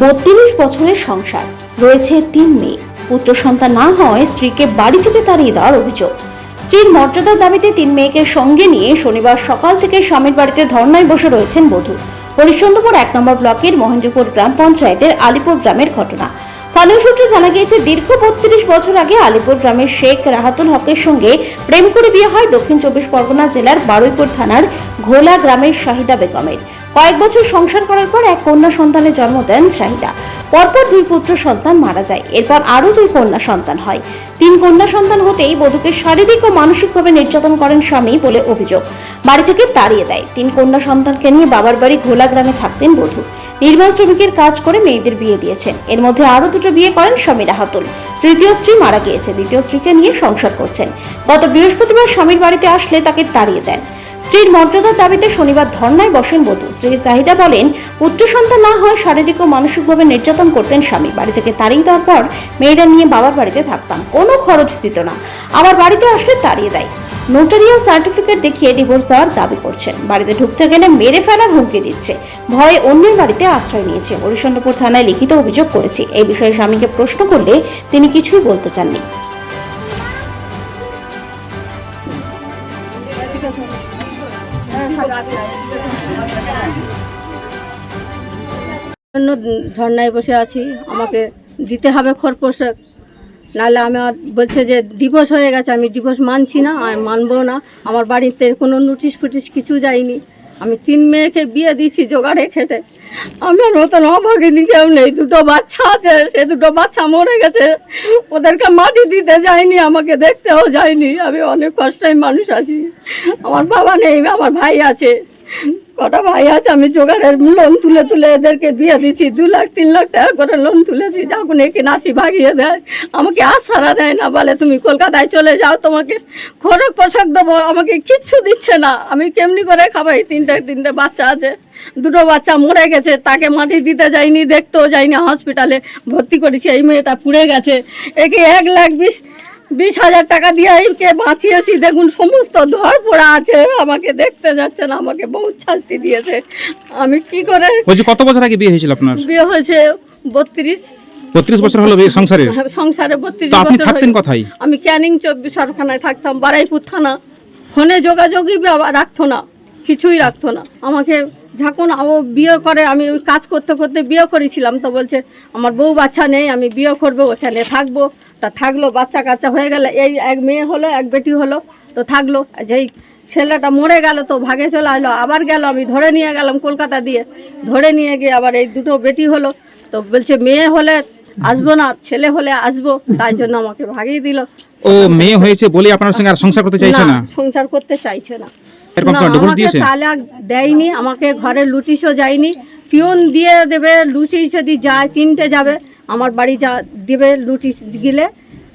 বত্রিশ বছরের সংসার। রয়েছে তিন মেয়ে। পুত্র সন্তান না হয় স্ত্রীকে বাড়ি থেকে তাড়িয়ে দেওয়ার অভিযোগ। স্ত্রীর মর্যাদার দাবিতে তিন মেয়েকে সঙ্গে নিয়ে শনিবার সকাল থেকে স্বামীর বাড়িতে ধর্নায় বসে রয়েছেন বধূ। হরিশ্চন্দ্রপুর এক নম্বর ব্লকের মহেন্দ্রপুর গ্রাম পঞ্চায়েতের আলিপুর গ্রামের ঘটনা। স্থানীয় সূত্রে জানা গিয়েছে, দীর্ঘ বত্রিশ বছর আগে আলিপুর গ্রামের শেখ রাহাতুল হকের সঙ্গে প্রেম করে বিয়ে হয় দক্ষিণ চব্বিশ পরগনা জেলার বারুইপুর থানার ঘোলা গ্রামের শাহিদা বেগমের। কয়েক বছর সংসার করার পর এক কন্যা সন্তানের জন্ম দেন শাহিদা পরপর দুই পুত্র সন্তান মারা যায়। এরপর আরও দুই কন্যা সন্তান হয়। তিন কন্যা সন্তান হতেই বধূকে শারীরিক ও মানসিকভাবে নির্যাতন করেন স্বামী বলে অভিযোগ। বাড়ি থেকে তাড়িয়ে দেয়। তিন কন্যা সন্তানকে নিয়ে বাবার বাড়ি ঘোলা গ্রামে থাকতেন বধূ। নির্মাণ শ্রমিকের কাজ করে মেয়েদের বিয়ে দিয়েছেন। এর মধ্যে আরও দুটো বিয়ে করেন স্বামী রাহাতুল। তৃতীয় স্ত্রী মারা গিয়েছে। দ্বিতীয় স্ত্রীকে নিয়ে সংসার করছেন। গত বৃহস্পতিবার স্বামীর বাড়িতে আসলে তাকে তাড়িয়ে দেন। স্ত্রীর মর্যাদার দাবিতে শনিবার ধর্নায় বসেন বধূ। স্ত্রী চাহিদা বলেন, পুত্র সন্তান না হয় শারীরিক ও মানসিকভাবে নির্যাতন করতেন স্বামী। বাড়ি থেকে তাড়িয়ে দেওয়ার পর মেয়েরা নিয়ে বাবার বাড়িতে থাকতাম। কোনো খরচ দিত না। আবার বাড়িতে আসলে তাড়িয়ে দেয়। নোটারিয়াল সার্টিফিকেট দেখিয়ে ডিভোর্স দেওয়ার দাবি করছেন। বাড়িতে ঢুকতে গেলে মেরে ফেলার হুমকি দিচ্ছে। ভয়ে অন্যের বাড়িতে আশ্রয় নিয়েছে। হরিশ্চন্দ্রপুর থানায় লিখিত অভিযোগ করেছি। এই বিষয়ে স্বামীকে প্রশ্ন করলে তিনি কিছুই বলতে চাননি। জন্য ঝর্ণায় বসে আছি। আমাকে দিতে হবে খরপোশাক নাহলে আমি বলছে যে ডিভোর্স হয়ে গেছে, আমি ডিভোর্স মানছি না আমি মানবো না। আমার বাড়িতে কোনো নোটিশ ফুটিশ কিছু যায়নি। আমি তিন মেয়েকে বিয়ে দিছি জোগাড়ে খেটে আমার মতন অভাগিনী কেউ নেই, দুটো বাচ্চা আছে, সে দুটো বাচ্চা মরে গেছে। ওদেরকে মাটি দিতে যায়নি, আমাকে দেখতেও যায়নি। আমি অনেক কষ্টের মানুষ আছি। আমার বাবা নেই, আমার ভাই আছে। কটা ভাই আছে, আমি জোগাড়ের লোন তুলে তুলে এদেরকে বিয়ে দিচ্ছি দু লাখ, তিন লাখ টাকা করে লোন তুলেছি, যখন একে নাসি ভাগিয়ে দেয়, আমাকে আশারা দেয় না, বলে তুমি কলকাতায় চলে যাও, তোমাকে খরচ পোশাক দেবো, আমাকে কিচ্ছু দিচ্ছে না, আমি কেমনি করে খাবাই, তিনটে তিনটে বাচ্চা আছে, দুটো বাচ্চা মরে গেছে, তাকে মাটি দিতে যাইনি, দেখতেও যাইনি হসপিটালে ভর্তি করেছি, এই মেয়েটা পুড়ে গেছে, একে এক লাখ বিশ বিশ হাজার টাকা দিয়ে বাঁচিয়েছি? দেখুন সমস্ত ধর পড়া আছে। আমাকে দেখতে যাচ্ছে না আমাকে বহুত শাস্তি দিয়েছে। আমি কি করে বলছি কত বছর আগে বিয়ে হয়েছিল আপনার? বিয়ে হয়েছে বত্রিশ বত্রিশ বছর হলো সংসারে সংসারে বত্রিশ আপনি থাকতেন হয়ে- কোথায়? আমি ক্যানিং চব্বিশ সরখানায় থাকতাম বারাইপুর থানা। ফোনে যোগাযোগই রাখতো না কিছুই রাখতো না। আমাকে যখন ও বিয়ে করে আমি ওই কাজ করতে করতে বিয়ে করেছিলাম তো বলছে আমার বউ বাচ্চা নেই আমি বিয়ে করব ওখানে থাকব। তা থাকল বাচ্চা কাচ্চা হয়ে গেলে এই এক মেয়ে হলো এক বেটি হলো তো থাকল। যেই ছেলেটা মরে গেল তো ভাগে চলে আসলো আবার গেল আমি ধরে নিয়ে গেলাম কলকাতা দিয়ে। ধরে নিয়ে গিয়ে আবার এই দুটো বেটি হলো তো বলছে মেয়ে হলে আসব না ছেলে হলে আসব। তাই জন্য আমাকে ভাগিয়ে দিল। ও মেয়ে হয়েছে বলে আপনার সঙ্গে আর সংসার করতে চাইছে না? সংসার করতে চাইছে না। তালাক দেয়নি আমাকে ঘরে লুটিশও যায়নি। পিয়ন দিয়ে দেবে লুটিশ যদি যায় তিনটে যাবে। আমার বাড়ি যা দেবে লুটিশ গিলে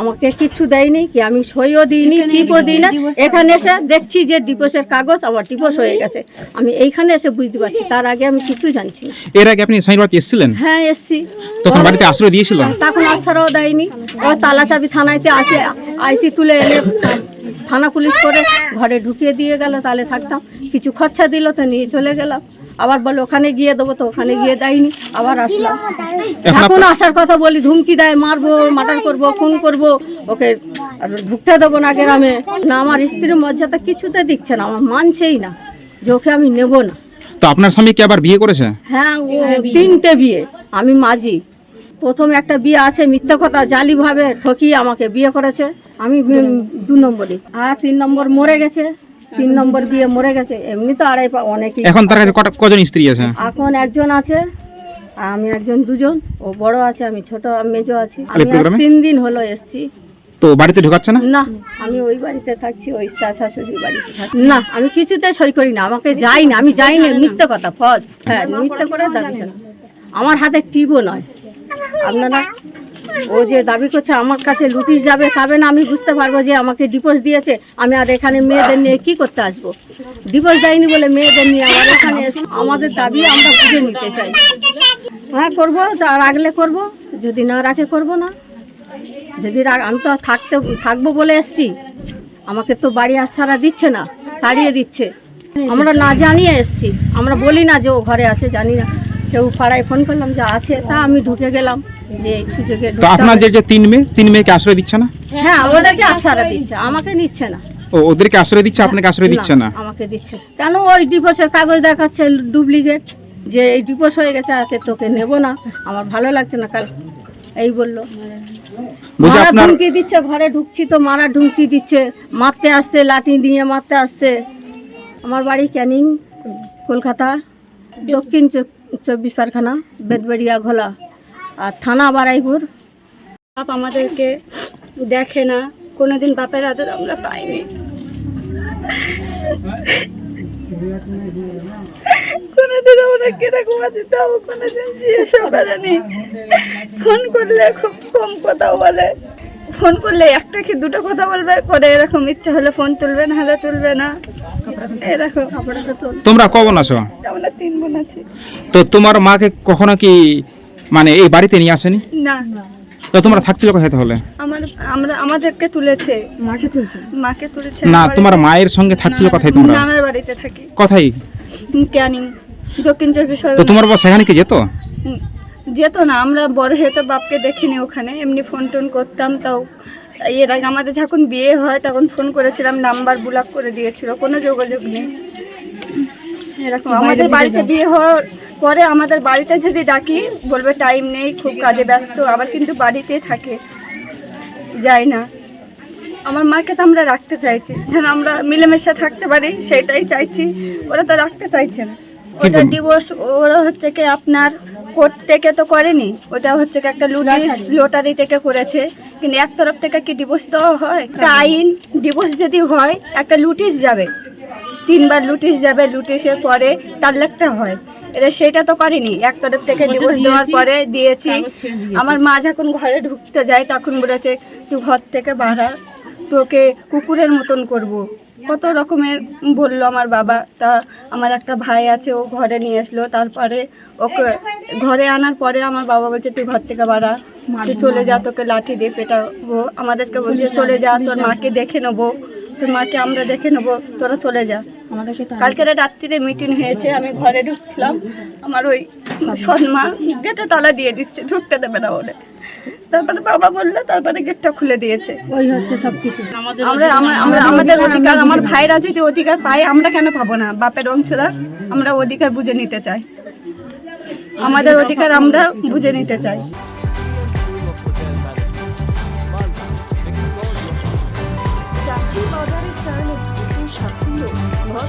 আমাকে কিছু দেয়নি কি আমি সইও দিইনি টিপও দিই না এখানে এসে দেখছি যে ডিভোর্সের কাগজ আমার ডিভোর্স হয়ে গেছে। আমি এইখানে এসে বুঝতে পারছি তার আগে আমি কিছু জানছি না। এর আগে আপনি বাড়িতে এসেছিলেন? হ্যাঁ এসছি। তখন বাড়িতে আশ্রয় দিয়েছিল তখন আশ্রয়ও দেয়নি। ও তালা চাবি থানাইতে আসে আইসি তুলে এনে থানা পুলিশ করে ঘরে ঢুকিয়ে দিয়ে গেল তাহলে থাকতাম। কিছু খরচা দিল তো নিয়ে চলে গেলাম। আবার বলে ওখানে গিয়ে দেবো তো ওখানে গিয়ে দেয়নি আবার আসলাম এখন আসার কথা বলি ধুমকি দেয় মারবো মার্ডার করব খুন করব ওকে আর ঢুকতে দেবো না গ্রামে। না আমার স্ত্রীর মর্যাদা কিছুতে দিচ্ছে না আমার মানছেই না যে ওকে আমি নেব না। তো আপনার স্বামী কি আবার বিয়ে করেছে? হ্যাঁ ও তিনটে বিয়ে আমি মাঝি। প্রথম একটা বিয়ে আছে মিথ্যা কথা জালিভাবে ঠকিয়ে আমাকে বিয়ে করেছে। আমি দু নম্বরই। আর তিন নম্বর মরে গেছে। তিন নম্বর বিয়ে মরে গেছে এমনি তো আড়াই পা- অনেকই। এখন তার কাছে কজন স্ত্রী আছে? এখন একজন আছে আমি একজন দুজন ও বড় আছে আমি ছোট মেজো আছি। আমি? তিন দিন হলো এসছি। তো বাড়িতে ঢোকাচ্ছে না? না আমি ওই বাড়িতে থাকছি ওই শাশুড়ির বাড়িতে থাকি না আমি কিছুতে সই করি না আমাকে যাই না আমি যাই না মিথ্যে কথা ফজ হ্যাঁ মিথ্যে করে দাবি না আমার হাতে টিপও নয়। আপনারা? ও যে দাবি করছে আমার কাছে লুটিস যাবে খাবে না, আমি বুঝতে পারব যে আমাকে ডিভোর্স দিয়েছে। আমি আর এখানে মেয়েদের নিয়ে কি করতে আসব? ডিভোর্স যায়নি বলে মেয়েদের নিয়ে আমার এখানে আমাদের দাবি আমরা বুঝে নিতে চাই। হ্যাঁ করব, তা রাখলে করব, যদি না রাখে করব না। যদি আমি তো থাকতে, থাকব বলে এসছি। আমাকে তো বাড়ি আর ছাড়া দিচ্ছে না, তাড়িয়ে দিচ্ছে। আমরা না জানিয়ে এসছি। আমরা বলি না যে ও ঘরে আছে, জানি না। কেউ পাড়ায় ফোন করলাম যে আছে, তা আমি ঢুকে গেলাম। যে সুযোগে তো ঢুকতে যে যে তিন মেয়ে তিন মেয়েকে আশ্রয় দিচ্ছে না? হ্যাঁ ওদেরকে আশ্রয় দিচ্ছে আমাকে নিচ্ছে না। ও ওদেরকে আশ্রয় দিচ্ছে আপনাকে আশ্রয় দিচ্ছে না? আমাকে দিচ্ছে কেন ওই ডিভোর্সের কাগজ দেখাচ্ছে ডুপ্লিকেট যে এই ডিভোর্স হয়ে গেছে তোকে নেব না? আমার ভালো লাগছে না কাল এই বলল। মারা দিচ্ছে ঘরে ঢুকছি তো মারা ঢুমকি দিচ্ছে মারতে আসছে লাঠি দিয়ে মারতে আসছে। আমার বাড়ি ক্যানিং কলকাতা দক্ষিণ চব্বিশ পারখানা বেদবেড়িয়া ঘোলা। আর থানা বারাইপুর। বাপ আমাদেরকে দেখে না কোনোদিন বাপের আদর আমরা পাইনি। কোনোদিন আমরা কেটে ঘুমা দিতাম কোনোদিন জিজ্ঞেসও করেনি। ফোন করলে খুব কম কথা বলে। ফোন করলে একটা কি দুটো কথা বলবে? করে এরকম ইচ্ছা হলে ফোন তুলবে না হলে তুলবে না। এরকম। তোমরা কখন আসো আমরা তিন বোন আছি। তো তোমার মাকে কখনো কি মানে এই বাড়িতে নিয়ে আসেনি? না না। তো তোমরা থাকছিল কোথায় তাহলে? আমার আমরা আমাদেরকে তুলেছে। মাকে তুলছে? মাকে তুলেছে না তোমার মায়ের সঙ্গে থাকছিল কোথায় তোমরা? নানার বাড়িতে থাকি। কোথায়? ক্যানিং দক্ষিণ চব্বিশ তো তোমার বাবা সেখানে কি যেত? যেত না আমরা বড় হয়ে তো বাপকে দেখিনি ওখানে। এমনি ফোন টোন করতাম তাও এর আগে আমাদের যখন বিয়ে হয় তখন ফোন করেছিলাম নাম্বার ব্লক করে দিয়েছিল কোনো যোগাযোগ নেই। এরকম আমাদের বাড়িতে বিয়ে হওয়ার পরে আমাদের বাড়িতে যদি ডাকি বলবে টাইম নেই খুব কাজে ব্যস্ত আবার কিন্তু বাড়িতে থাকে। যাই না। আমার মাকে তো আমরা রাখতে চাইছি। যেন আমরা মিলেমিশে থাকতে পারি সেটাই চাইছি। ওরা তো রাখতে চাইছে না। ওটা ডিভোর্স ওরা হচ্ছে কি আপনার কোর্ট থেকে তো করেনি। ওটা হচ্ছে কি একটা লুটিস লোটারি। থেকে করেছে। কিন্তু এক তরফ থেকে কি ডিভোর্স দেওয়া হয়? একটা আইন ডিভোর্স যদি হয় একটা লুটিস যাবে। তিনবার লুটিস যাবে লুটিসের পরে তালাকটা হয়। এটা সেটা তো করেনি এক তরফ থেকে ডিভোর্স দেওয়ার পরে দিয়েছি। আমার মা যখন ঘরে ঢুকতে যায় তখন বলেছে তুই ঘর থেকে বাড়া তোকে কুকুরের মতন করব। কত রকমের বলল আমার বাবা। তা আমার একটা ভাই আছে ও ঘরে নিয়ে আসলো। তারপরে ওকে ঘরে আনার পরে আমার বাবা বলছে তুই ঘর থেকে বাড়া তুই চলে যা তোকে লাঠি দিয়ে পেটাবো। আমাদেরকে বলছে চলে যা তোর মাকে দেখে নেব। তোর মাকে আমরা দেখে নেব। তোরা চলে যা। কালকে রাত্রিরে মিটিং হয়েছে আমি ঘরে ঢুকছিলাম আমার ওই সন্মা গেটে তালা দিয়ে দিচ্ছে ঢুকতে দেবে না বলে তারপরে বাবা বলল তারপরে গেটটা খুলে দিয়েছে। ওই হচ্ছে সবকিছু। আমরা আমাদের অধিকার আমার ভাইরা যদি অধিকার পায় আমরা কেন পাবো না? বাপের অংশদার আমরা অধিকার বুঝে নিতে চাই। আমাদের অধিকার আমরা বুঝে নিতে চাই।